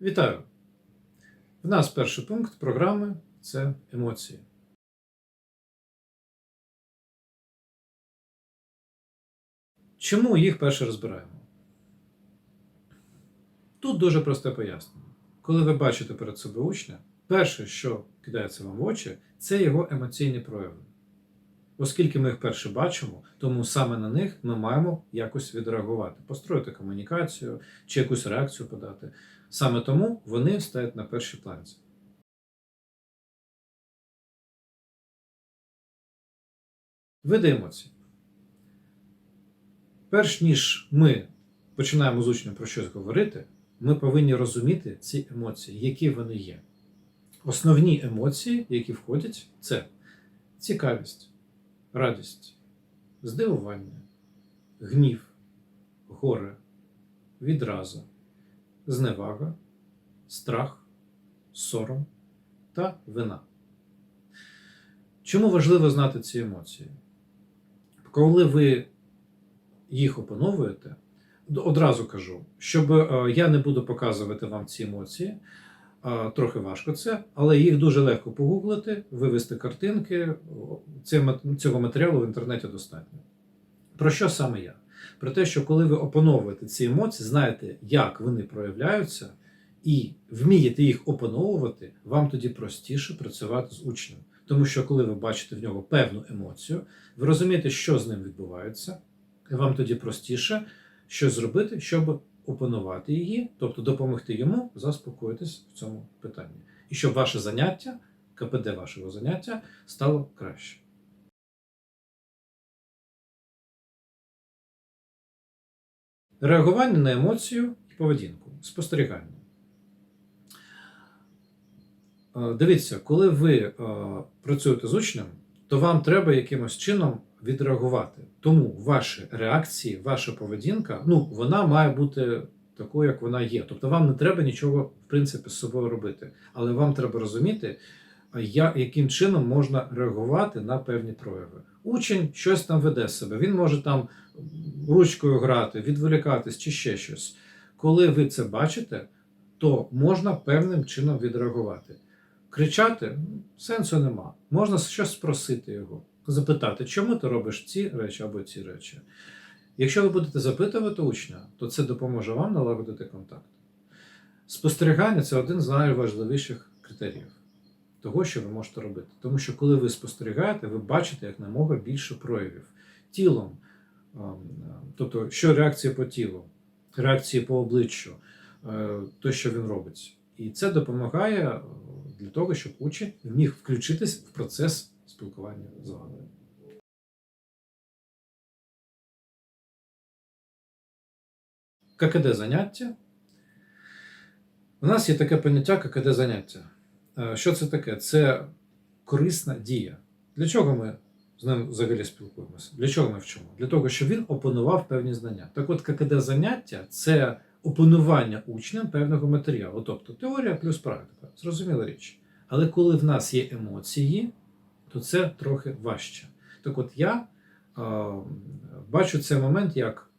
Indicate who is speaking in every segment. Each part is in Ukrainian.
Speaker 1: Вітаю! В нас перший пункт програми це емоції. Чому їх перше розбираємо? Тут дуже просте пояснення. Коли ви бачите перед собою учня, перше, що кидається вам в очі, це його емоційні прояви. Оскільки ми їх перше бачимо, тому саме на них ми маємо якось відреагувати, построїти комунікацію чи якусь реакцію подати. Саме тому вони стоять на першій планці. Види емоцій. Перш ніж ми починаємо з учнем про щось говорити, ми повинні розуміти ці емоції, які вони є. Основні емоції, які входять, це цікавість, радість, здивування, гнів, горе, відраза, зневага, страх, сором та вина. Чому важливо знати ці емоції? Коли ви їх опановуєте, одразу кажу, щоб е, я не буду показувати вам ці емоції. Трохи важко це, але їх дуже легко погуглити, вивести картинки. Цього матеріалу в інтернеті достатньо. Про що саме я? Про те, що коли ви опановуєте ці емоції, знаєте, як вони проявляються, і вмієте їх опановувати, вам тоді простіше працювати з учнем. Тому що, коли ви бачите в нього певну емоцію, ви розумієте, що з ним відбувається, і вам тоді простіше щось зробити, щоб опанувати її, тобто допомогти йому заспокоїтись в цьому питанні. І щоб ваше заняття, КПД вашого заняття, стало краще. Реагування на емоцію і поведінку, спостерігання. Е, Дивіться, коли ви е, працюєте з учнем, то вам треба якимось чином відреагувати. Тому ваші реакції, ваша поведінка, ну, вона має бути такою, як вона є. Тобто вам не треба нічого, в принципі, з собою робити. Але вам треба розуміти, яким чином можна реагувати на певні прояви. Учень щось там веде себе, він може там ручкою грати, відволікатись чи ще щось. Коли ви це бачите, то можна певним чином відреагувати. Кричати сенсу нема. Можна щось спросити його, запитати, чому ти робиш ці речі або ці речі. Якщо ви будете запитувати учня, то це допоможе вам налагодити контакт. Спостерігання це один з найважливіших критеріїв того, що ви можете робити. Тому що коли ви спостерігаєте, ви бачите як намога більше проявів тілом. Тобто, що реакція по тілу, реакції по обличчю, е, то, що він робить. І це допомагає е, для того, щоб учень міг включитись в процес спілкування з вами. ККД заняття. У нас є таке поняття ККД заняття. Е, Що це таке? Це корисна дія. Для чого ми з ним взагалі спілкуємося? Для чого ми вчимо? Для того, щоб він опанував певні знання. Так от, ККД заняття це опанування учнем певного матеріалу, тобто теорія плюс практика. Зрозуміла річ. Але коли в нас є емоції, то це трохи важче. Так от я е, бачу цей момент, як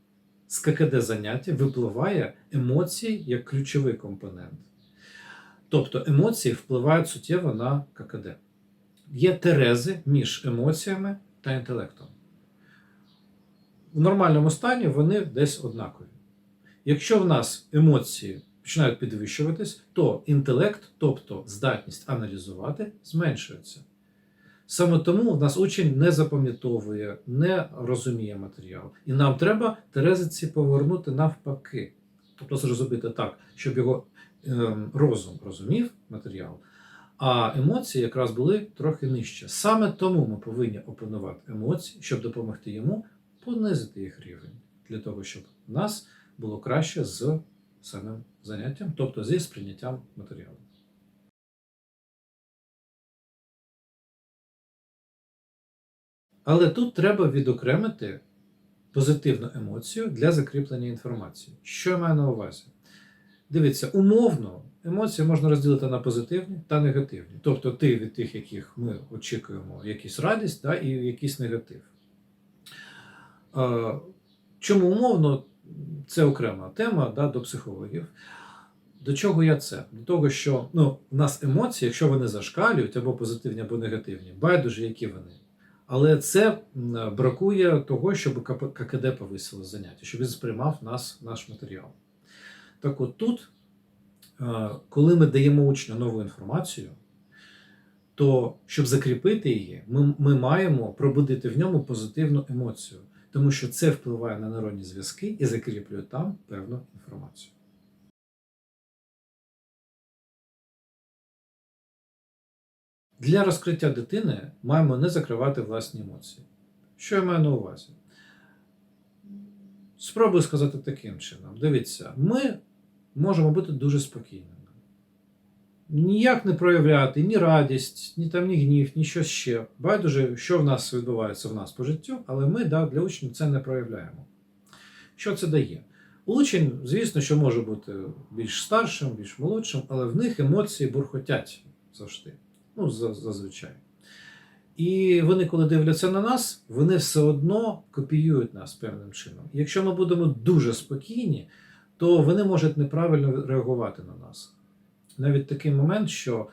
Speaker 1: з ККД заняття випливає емоції як ключовий компонент. Тобто емоції впливають суттєво на ККД. Є терези між емоціями та інтелектом. В нормальному стані вони десь однакові. Якщо в нас емоції починають підвищуватись, то інтелект, тобто здатність аналізувати, зменшується. Саме тому в нас учень не запам'ятовує, не розуміє матеріал. І нам треба терезиці повернути навпаки. Тобто зрозуміти так, щоб його ем, розум розумів матеріал, а емоції якраз були трохи нижче. Саме тому ми повинні опанувати емоції, щоб допомогти йому понизити їх рівень, для того, щоб в нас було краще з самим заняттям, тобто зі сприйняттям матеріалу. Але тут треба відокремити позитивну емоцію для закріплення інформації. Що я маю на увазі? Дивіться, умовно емоції можна розділити на позитивні та негативні. Тобто ти від тих, яких ми очікуємо якісь радість, та, і якийсь негатив. Чому умовно це окрема тема да, до психологів. До чого я це? До того, що ну, у нас емоції, якщо вони зашкалюють або позитивні, або негативні, байдуже, які вони. Але це бракує того, щоб ККД повисило заняття, щоб він сприймав нас, наш матеріал. Так от тут, коли ми даємо учню нову інформацію, то щоб закріпити її, ми, ми маємо пробудити в ньому позитивну емоцію, тому що це впливає на нейронні зв'язки і закріплює там певну інформацію. Для розкриття дитини маємо не закривати власні емоції. Що я маю на увазі? Спробую сказати таким чином: дивіться, ми можемо бути дуже спокійними. Ніяк не проявляти ні радість, ні там, ні гнів, ні щось ще. Байдуже, що в нас відбувається в нас по життю, але ми да, для учнів це не проявляємо. Що це дає? Учень, звісно, що може бути більш старшим, більш молодшим, але в них емоції бурхотять завжди. Ну, зазвичай. І вони, коли дивляться на нас, вони все одно копіюють нас певним чином. Якщо ми будемо дуже спокійні, то вони можуть неправильно реагувати на нас. Навіть такий момент, що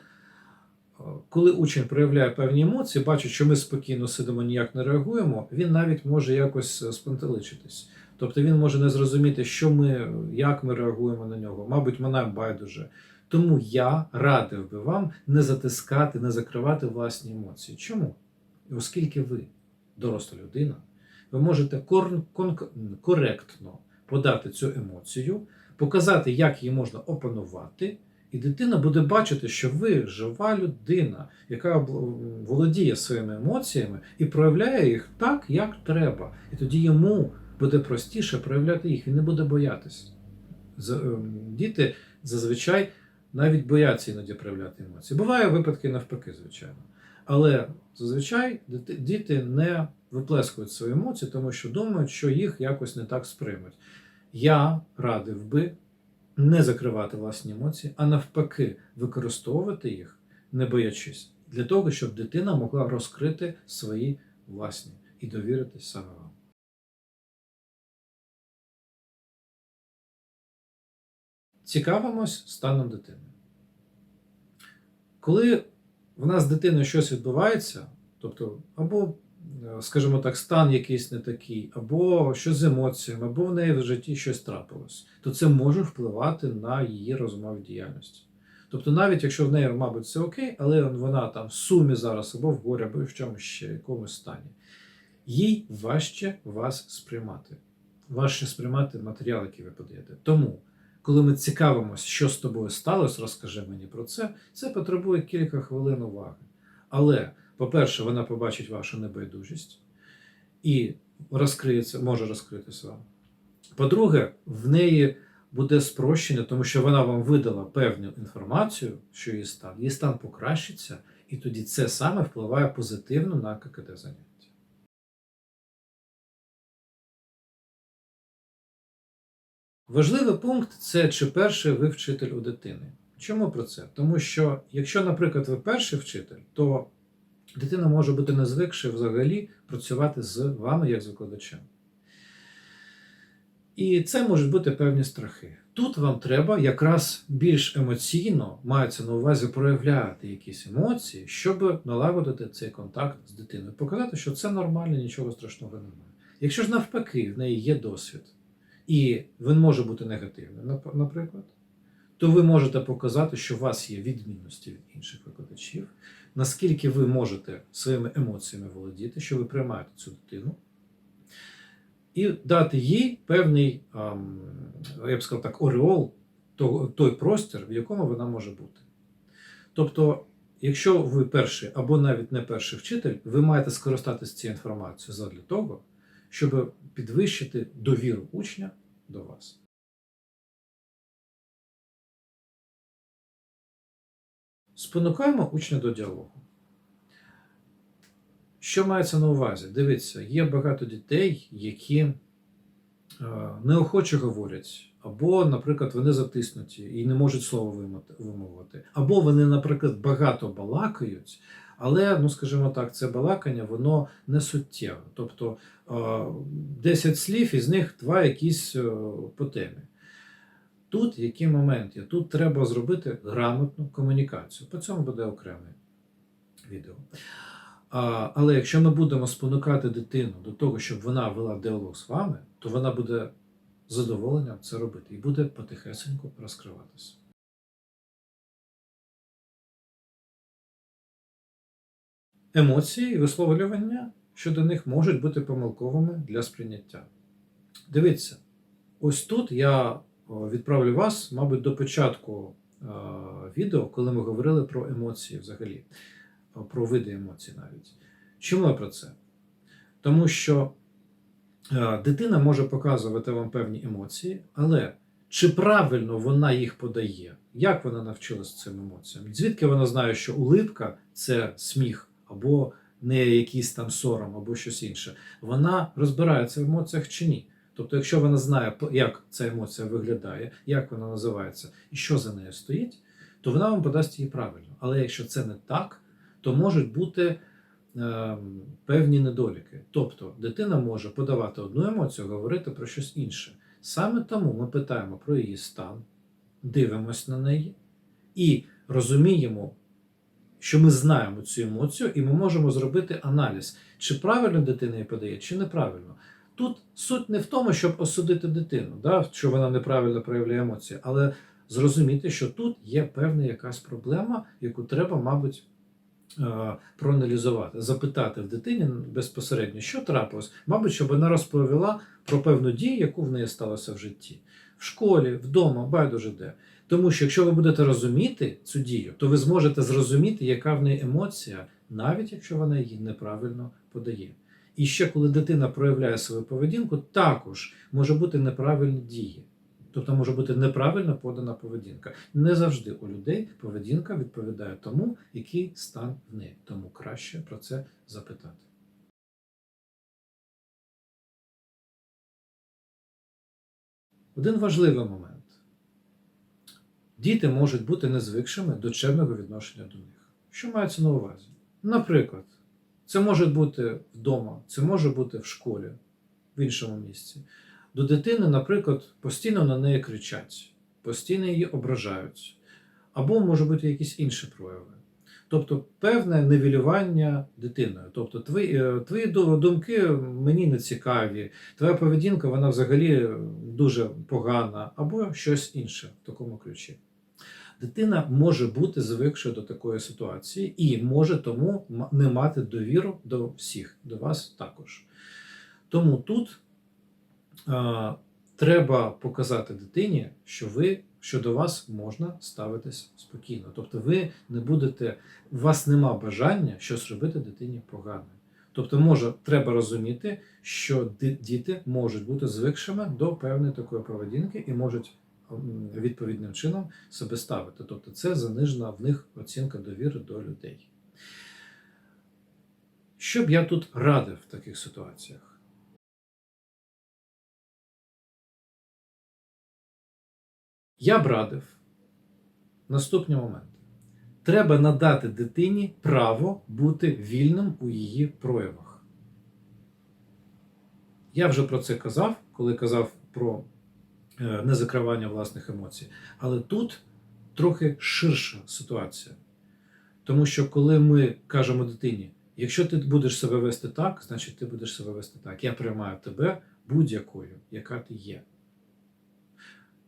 Speaker 1: е, коли учень проявляє певні емоції, бачить, що ми спокійно сидимо, ніяк не реагуємо, він навіть може якось е, спантеличитись. Тобто він може не зрозуміти, що ми, як ми реагуємо на нього. Мабуть, нам байдуже. Тому я радив би вам не затискати, не закривати власні емоції. Чому? Оскільки ви, доросла людина, ви можете кор- кон- коректно подати цю емоцію, показати, як її можна опанувати, і дитина буде бачити, що ви жива людина, яка володіє своїми емоціями і проявляє їх так, як треба. І тоді йому буде простіше проявляти їх, він не буде боятися. Ем, Діти зазвичай навіть бояться іноді проявляти емоції. Буває випадки навпаки, звичайно. Але зазвичай діти не виплескують свої емоції, тому що думають, що їх якось не так сприймуть. Я радив би не закривати власні емоції, а навпаки, використовувати їх, не боячись, для того, щоб дитина могла розкрити свої власні і довіритись саме вам. Цікавимось станом дитини. Коли в нас з дитиною щось відбувається, тобто, або, скажімо так, стан якийсь не такий, або щось з емоціями, або в неї в житті щось трапилось, то це може впливати на її розумову діяльність. Тобто, навіть якщо в неї, мабуть, все окей, але вона там в сумі зараз, або в горі, або в чомусь ще якомусь стані, їй важче вас сприймати. Важче сприймати матеріал, який ви подаєте. Тому коли ми цікавимося, що з тобою сталося, розкажи мені про це, це потребує кілька хвилин уваги. Але, по-перше, вона побачить вашу небайдужість і розкриється, може розкритися вам. По-друге, в неї буде спрощення, тому що вона вам видала певну інформацію, що її стан, її стан покращиться, і тоді це саме впливає позитивно на ККД заняття. Важливий пункт це чи перший ви вчитель у дитини. Чому про це? Тому що, якщо, наприклад, ви перший вчитель, то дитина може бути не звикши взагалі працювати з вами як з викладачем. І це можуть бути певні страхи. Тут вам треба якраз більш емоційно, мається на увазі проявляти якісь емоції, щоб налагодити цей контакт з дитиною, показати, що це нормально, нічого страшного немає. Якщо ж навпаки, в неї є досвід, і він може бути негативним, наприклад, то ви можете показати, що у вас є відмінності від інших викладачів, наскільки ви можете своїми емоціями володіти, що ви приймаєте цю дитину, і дати їй певний, я б сказав так, ореол, той простір, в якому вона може бути. Тобто, якщо ви перший або навіть не перший вчитель, ви маєте скористатися цією інформацією задля того, щоб підвищити довіру учня до вас. Спонукаємо учня до діалогу. Що мається на увазі? Дивіться, є багато дітей, які е, неохоче говорять, або, наприклад, вони затиснуті і не можуть слово вимовити- або вони, наприклад, багато балакають, але, ну скажімо так, це балакання воно не суттєве. Тобто е, 10 слів, із них два якісь е, по темі. Тут який момент є? Тут треба зробити грамотну комунікацію. По цьому буде окреме відео. А, але якщо ми будемо спонукати дитину до того, щоб вона вела діалог з вами, то вона буде задоволенням це робити і буде потихесеньку розкриватися. Емоції і висловлювання щодо них можуть бути помилковими для сприйняття. Дивіться, ось тут я відправлю вас, мабуть, до початку е, відео, коли ми говорили про емоції взагалі, про види емоцій навіть. Чому я про це? Тому що е, дитина може показувати вам певні емоції, але чи правильно вона їх подає? Як вона навчилась цим емоціям? Звідки вона знає, що улипка це сміх, або не якийсь там сором, або щось інше? Вона розбирається в емоціях чи ні? Тобто, якщо вона знає, як ця емоція виглядає, як вона називається і що за нею стоїть, то вона вам подасть її правильно. Але якщо це не так, то можуть бути ем, певні недоліки. Тобто дитина може подавати одну емоцію, говорити про щось інше. Саме тому ми питаємо про її стан, дивимось на неї і розуміємо, що ми знаємо цю емоцію, і ми можемо зробити аналіз, чи правильно дитина її подає, чи неправильно. Тут суть не в тому, щоб осудити дитину, да, що вона неправильно проявляє емоції, але зрозуміти, що тут є певна якась проблема, яку треба, мабуть, е, проаналізувати, запитати в дитині безпосередньо, що трапилось, мабуть, щоб вона розповіла про певну дію, яку в неї сталося в житті, в школі, вдома, байдуже де. Тому що якщо ви будете розуміти цю дію, то ви зможете зрозуміти, яка в неї емоція, навіть якщо вона її неправильно подає. І ще коли дитина проявляє свою поведінку, також може бути неправильні дії. Тобто може бути неправильно подана поведінка. Не завжди у людей поведінка відповідає тому, який стан в неї. Тому краще про це запитати. Один важливий момент. Діти можуть бути незвикшими до чемного відношення до них. Що мається на увазі? Наприклад, це може бути вдома, це може бути в школі, в іншому місці. До дитини, наприклад, постійно на неї кричать, постійно її ображають, або може бути якісь інші прояви. Тобто певне невілювання дитиною. Тобто твої, е, твої думки мені не цікаві, твоя поведінка вона взагалі дуже погана, або щось інше в такому ключі. Дитина може бути звикшою до такої ситуації і може тому не мати довіру до всіх, до вас також. Тому тут а, треба показати дитині, що ви що до вас можна ставитись спокійно. Тобто, ви не будете, у вас нема бажання щось робити дитині погане. Тобто, може, треба розуміти, що діти можуть бути звикшими до певної такої поведінки і можуть відповідним чином себе ставити. Тобто, це занижена в них оцінка довіри до людей. Що б я тут радив в таких ситуаціях? Я б радив наступні моменти. Треба надати дитині право бути вільним у її проявах. Я вже про це казав, коли казав про е, незакривання власних емоцій. Але тут трохи ширша ситуація. Тому що коли ми кажемо дитині, якщо ти будеш себе вести так, значить ти будеш себе вести так. Я приймаю тебе будь-якою, яка ти є.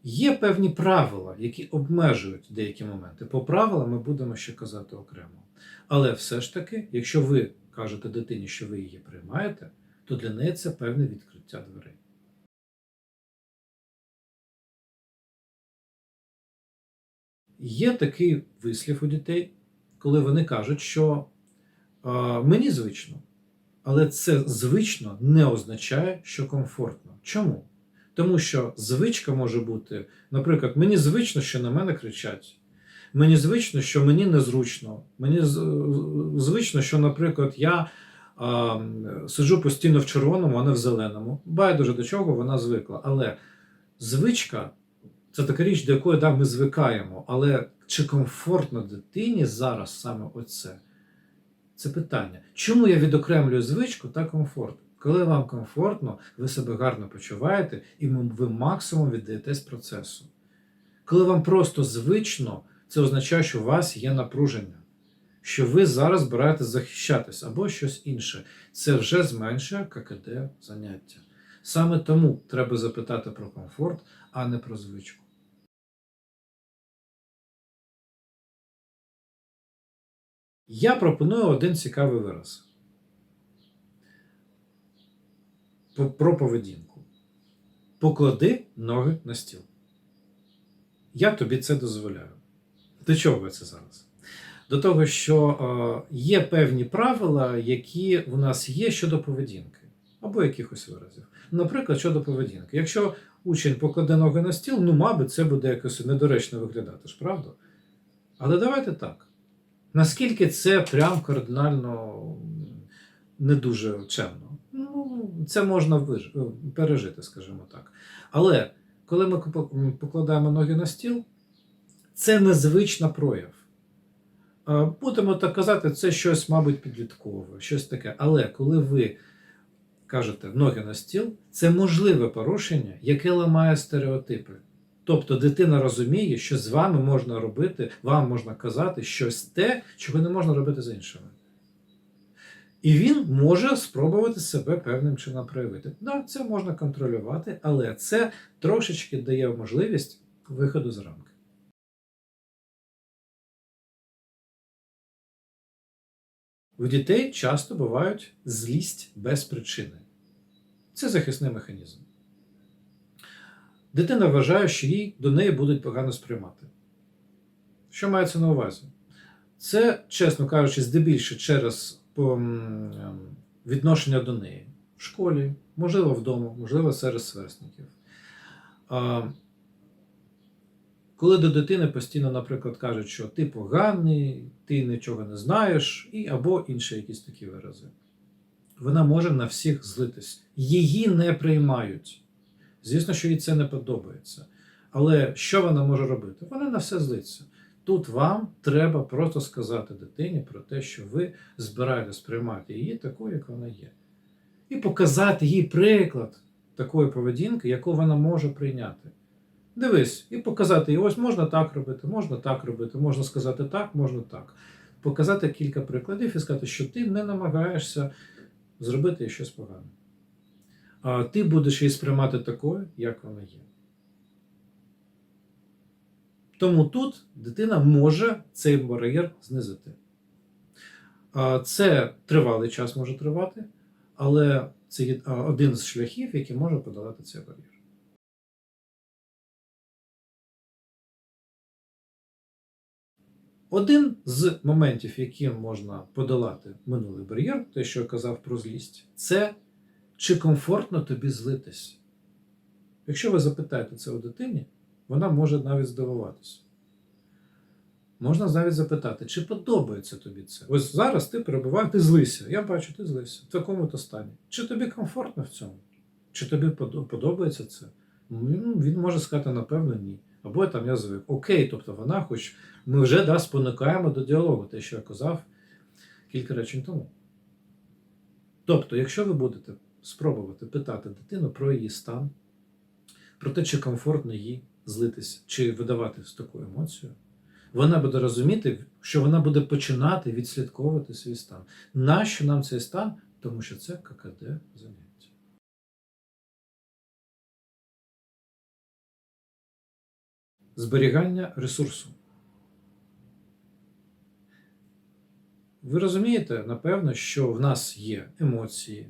Speaker 1: Є певні правила, які обмежують деякі моменти. По правилам ми будемо ще казати окремо. Але все ж таки, якщо ви кажете дитині, що ви її приймаєте, то для неї це певне відкриття дверей. Є такий вислів у дітей, коли вони кажуть, що мені звично, але це звично не означає, що комфортно. Чому? Тому що звичка може бути, наприклад, мені звично, що на мене кричать. Мені звично, що мені незручно. Мені звично, що, наприклад, я а, сиджу постійно в червоному, а не в зеленому. Байдуже до чого вона звикла. Але звичка це така річ, до якої да, ми звикаємо. Але чи комфортно дитині зараз саме оце? Це питання. Чому я відокремлюю звичку та комфорт? Коли вам комфортно, ви себе гарно почуваєте, і ви максимум віддаєтесь процесу. Коли вам просто звично, це означає, що у вас є напруження, що ви зараз збираєтесь захищатись або щось інше. Це вже зменшує ККД заняття. Саме тому треба запитати про комфорт, а не про звичку. Я пропоную один цікавий вираз. Про поведінку. Поклади ноги на стіл. Я тобі це дозволяю. До чого ви це зараз? До того, що е, є певні правила, які в нас є щодо поведінки, або якихось виразів. Наприклад, щодо поведінки. Якщо учень покладе ноги на стіл, ну, мабуть, це буде якось недоречно виглядати ж, правда? Але давайте так. Наскільки це прям кардинально не дуже чемно? Ну, це можна виж- пережити, скажімо так. Але коли ми покладаємо ноги на стіл, це незвична прояв. Е, Будемо так казати, це щось, мабуть, підліткове, щось таке. Але коли ви кажете ноги на стіл, це можливе порушення, яке ламає стереотипи. Тобто дитина розуміє, що з вами можна робити, вам можна казати щось те, чого не можна робити з іншими. І він може спробувати себе певним чином проявити. Да, це можна контролювати, але це трошечки дає можливість виходу з рамки. У дітей часто бувають злість без причини. Це захисний механізм. Дитина вважає, що їй до неї будуть погано сприймати. Що мається на увазі? Це, чесно кажучи, здебільше через ем, відношення до неї в школі, можливо, вдома, можливо, серед сверстників. Коли до дитини постійно, наприклад, кажуть, що ти поганий, ти нічого не знаєш, і або інші якісь такі вирази, вона може на всіх злитись. Її не приймають. Звісно, що їй це не подобається. Але що вона може робити? Вона на все злиться. Тут вам треба просто сказати дитині про те, що ви збираєтесь приймати її такою, як вона є. І показати їй приклад такої поведінки, яку вона може прийняти. Дивись, і показати їй, ось можна так робити, можна так робити, можна сказати так, можна так. Показати кілька прикладів і сказати, що ти не намагаєшся зробити щось погане. Ти будеш її сприймати такою, як вона є. Тому тут дитина може цей бар'єр знизити. Це тривалий час може тривати, але це один з шляхів, який може подолати цей бар'єр. Один з моментів, яким можна подолати минулий бар'єр, те, що я казав про злість, це чи комфортно тобі злитись. Якщо ви запитаєте це у дитині, вона може навіть здивуватися. Можна навіть запитати, чи подобається тобі це? Ось зараз ти перебуваєш, ти злися. Я бачу, ти злися в такому то стані. Чи тобі комфортно в цьому? Чи тобі подобається це? Ну, він може сказати, напевно, ні. Або там я звик. Окей, тобто вона, хоч ми вже да, спонукаємо до діалогу, те, що я казав кілька речень тому. Тобто, якщо ви будете спробувати питати дитину про її стан, про те, чи комфортно їй злитися, чи видавати таку емоцію, вона буде розуміти, що вона буде починати відслідковувати свій стан. Нащо нам цей стан? Тому що це ККД заняття. Зберігання ресурсу. Ви розумієте, напевно, що в нас є емоції,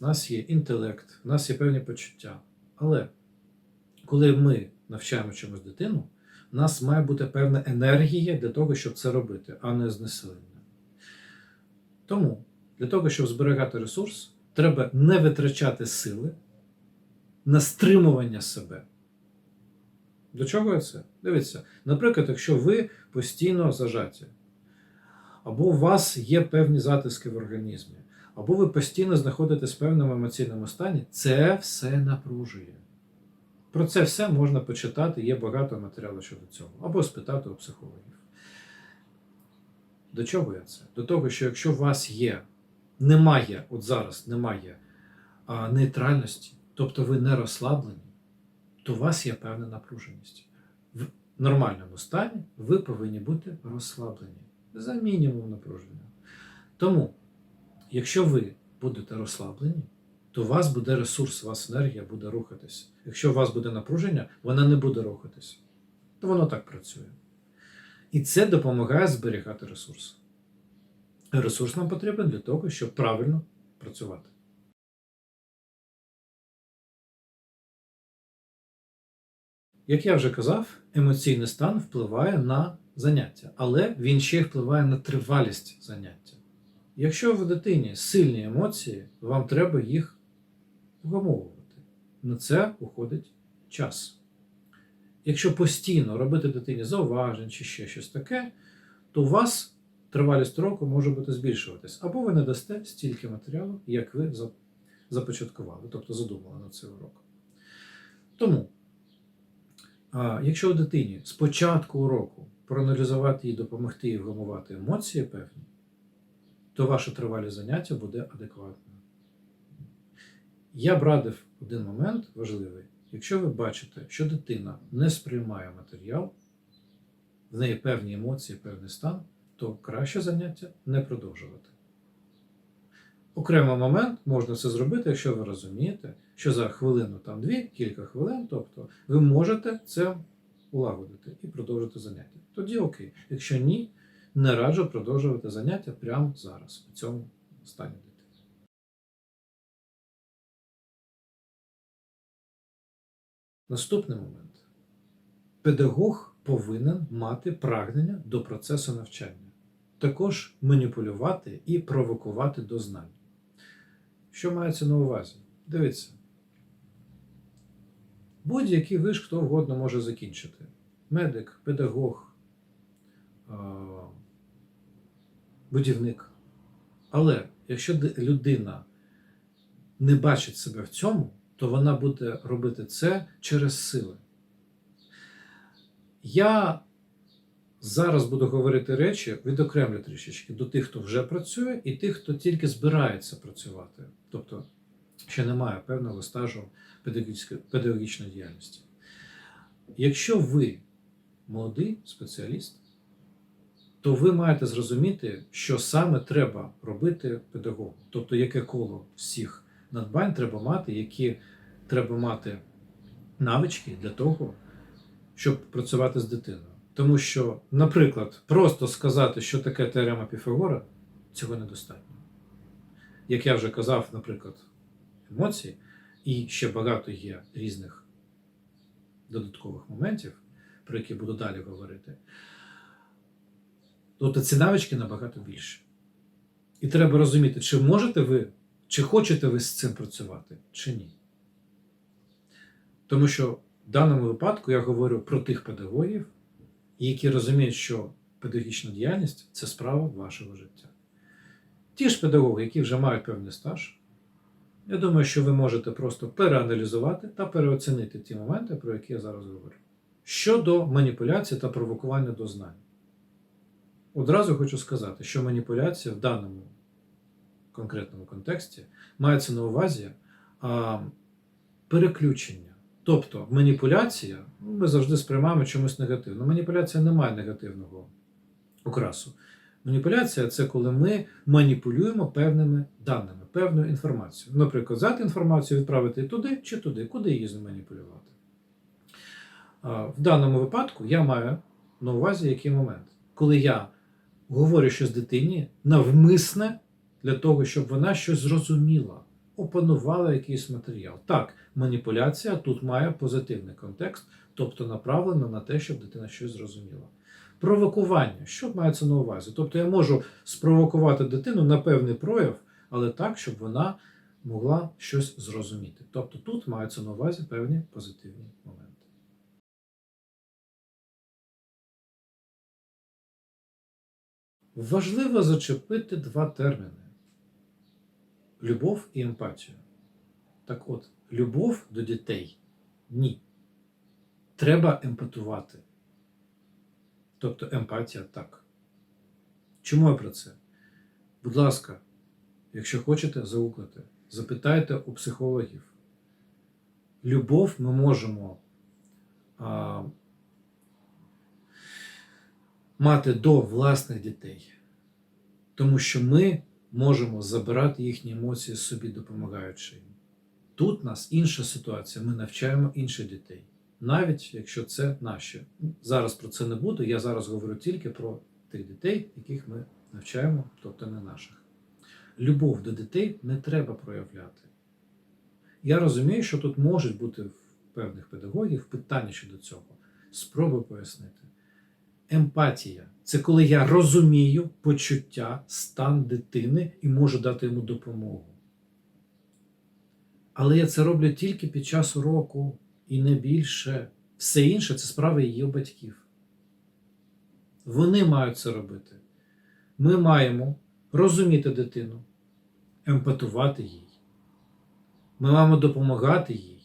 Speaker 1: в нас є інтелект, в нас є певні почуття. Але коли ми навчаємо чомусь дитину, у нас має бути певна енергія для того, щоб це робити, а не знесилення. Тому для того, щоб зберігати ресурс, треба не витрачати сили на стримування себе. До чого це? Дивіться, наприклад, якщо ви постійно зажаті, або у вас є певні затиски в організмі, або ви постійно знаходитесь в певному емоційному стані, це все напружує. Про це все можна почитати, є багато матеріалу щодо цього, або спитати у психологів. До чого я це? До того, що якщо у вас є, немає, от зараз немає а, нейтральності, тобто ви не розслаблені, то у вас є певна напруженість. В- нормальному стані ви повинні бути розслаблені за мінімум напруження. Тому, якщо ви будете розслаблені, то у вас буде ресурс, у вас енергія буде рухатись. Якщо у вас буде напруження, вона не буде рухатись. То воно так працює. І це допомагає зберігати ресурс. Ресурс нам потрібен для того, щоб правильно працювати. Як я вже казав, емоційний стан впливає на заняття, але він ще впливає на тривалість заняття. Якщо в дитині сильні емоції, вам треба їх вгамовувати. На це уходить час. Якщо постійно робити дитині зауважень чи ще щось таке, то у вас тривалість року може бути збільшуватись, або ви не дасте стільки матеріалу, як ви започаткували, тобто задумали на цей урок. Тому, якщо у дитині з початку уроку проаналізувати і допомогти їй вгамувати емоції певні, то ваше тривалість заняття буде адекватним. Я б радив один момент важливий. Якщо ви бачите, що дитина не сприймає матеріал, в неї певні емоції, певний стан, то краще заняття не продовжувати. Окремий момент можна це зробити, якщо ви розумієте, що за хвилину, там дві, кілька хвилин, тобто ви можете це улагодити і продовжити заняття. Тоді окей. Якщо ні, не раджу продовжувати заняття прямо зараз, у цьому стані дитини. Наступний момент. Педагог повинен мати прагнення до процесу навчання, також маніпулювати і провокувати до знань. Що мається на увазі? Дивіться. Будь-який виш хто вгодно може закінчити. Медик, педагог, будівник. Але якщо людина не бачить себе в цьому, то вона буде робити це через сили. Я зараз буду говорити речі, відокремлю трішечки до тих, хто вже працює, і тих, хто тільки збирається працювати, тобто ще не має певного стажу педагогічної діяльності. Якщо ви молодий спеціаліст, то ви маєте зрозуміти, що саме треба робити педагогу, тобто яке коло всіх надбань треба мати, які треба мати навички для того, щоб працювати з дитиною. Тому що, наприклад, просто сказати, що таке теорема Піфагора, цього недостатньо. Як я вже казав, наприклад, емоції, і ще багато є різних додаткових моментів, про які буду далі говорити. Тобто ці навички набагато більше. І треба розуміти, чи можете ви, чи хочете ви з цим працювати, чи ні. Тому що в даному випадку я говорю про тих педагогів, які розуміють, що педагогічна діяльність це справа вашого життя. Ті ж педагоги, які вже мають певний стаж, я думаю, що ви можете просто переаналізувати та переоцінити ті моменти, про які я зараз говорю. Щодо маніпуляції та провокування до знань. Одразу хочу сказати, що маніпуляція в даному конкретному контексті мається на увазі а, переключення. Тобто маніпуляція, ну, ми завжди сприймаємо чомусь негативно. Маніпуляція не має негативного окрасу. Маніпуляція це коли ми маніпулюємо певними даними, певною інформацією. Наприклад, взяти інформацію, відправити туди чи туди, куди її зманіпулювати. В даному випадку я маю на увазі який момент, коли я говорю щось дитині навмисне для того, щоб вона щось зрозуміла, опанувала якийсь матеріал. Так, маніпуляція тут має позитивний контекст, тобто направлена на те, щоб дитина щось зрозуміла. Провокування, що мається на увазі? Тобто я можу спровокувати дитину на певний прояв, але так, щоб вона могла щось зрозуміти. Тобто тут маються на увазі певні позитивні моменти. Важливо зачепити два терміни: любов і емпатію. Так от, любов до дітей ні. Треба емпатувати. Тобто емпатія так. Чому я про це? Будь ласка, якщо хочете загуглити, запитайте у психологів. Любов ми можемо а, мати до власних дітей, тому що ми можемо забирати їхні емоції собі, допомагаючи їм. Тут нас інша ситуація. Ми навчаємо інших дітей, навіть якщо це наші. Зараз про це не буду. Я зараз говорю тільки про тих дітей, яких ми навчаємо, тобто не наших. Любов до дітей не треба проявляти. Я розумію, що тут можуть бути в певних педагогів питання щодо цього. Спробую пояснити. Емпатія це коли я розумію почуття, стан дитини і можу дати йому допомогу. Але я це роблю тільки під час уроку і не більше. Все інше це справа її батьків. Вони мають це робити. Ми маємо розуміти дитину, емпатувати їй. Ми маємо допомагати їй.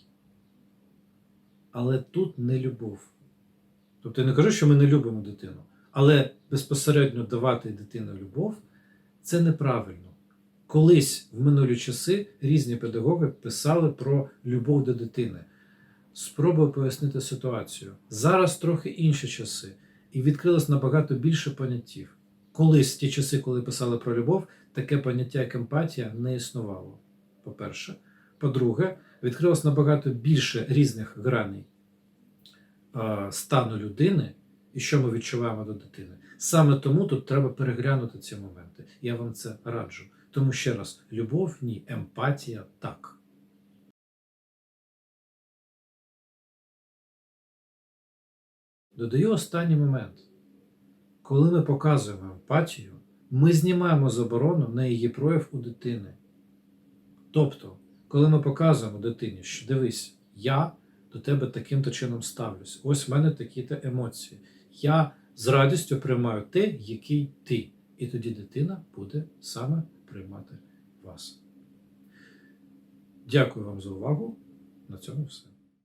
Speaker 1: Але тут не любов. Тобто я не кажу, що ми не любимо дитину, але безпосередньо давати дитині любов це неправильно. Колись в минулі часи різні педагоги писали про любов до дитини. Спробую пояснити ситуацію. Зараз трохи інші часи, і відкрилось набагато більше поняттів. Колись ті часи, коли писали про любов, таке поняття, як емпатія, не існувало. По-перше. По-друге, відкрилось набагато більше різних граней стану людини і що ми відчуваємо до дитини. Саме тому тут треба переглянути ці моменти. Я вам це раджу. Тому ще раз, любов ні, емпатія так. Додаю останній момент. Коли ми показуємо емпатію, ми знімаємо заборону на її прояв у дитини. Тобто, коли ми показуємо дитині, що дивись, я до тебе таким-то чином ставлюсь, ось в мене такі-то емоції. Я з радістю приймаю те, який ти. І тоді дитина буде саме приймати вас. Дякую вам за увагу. На цьому все.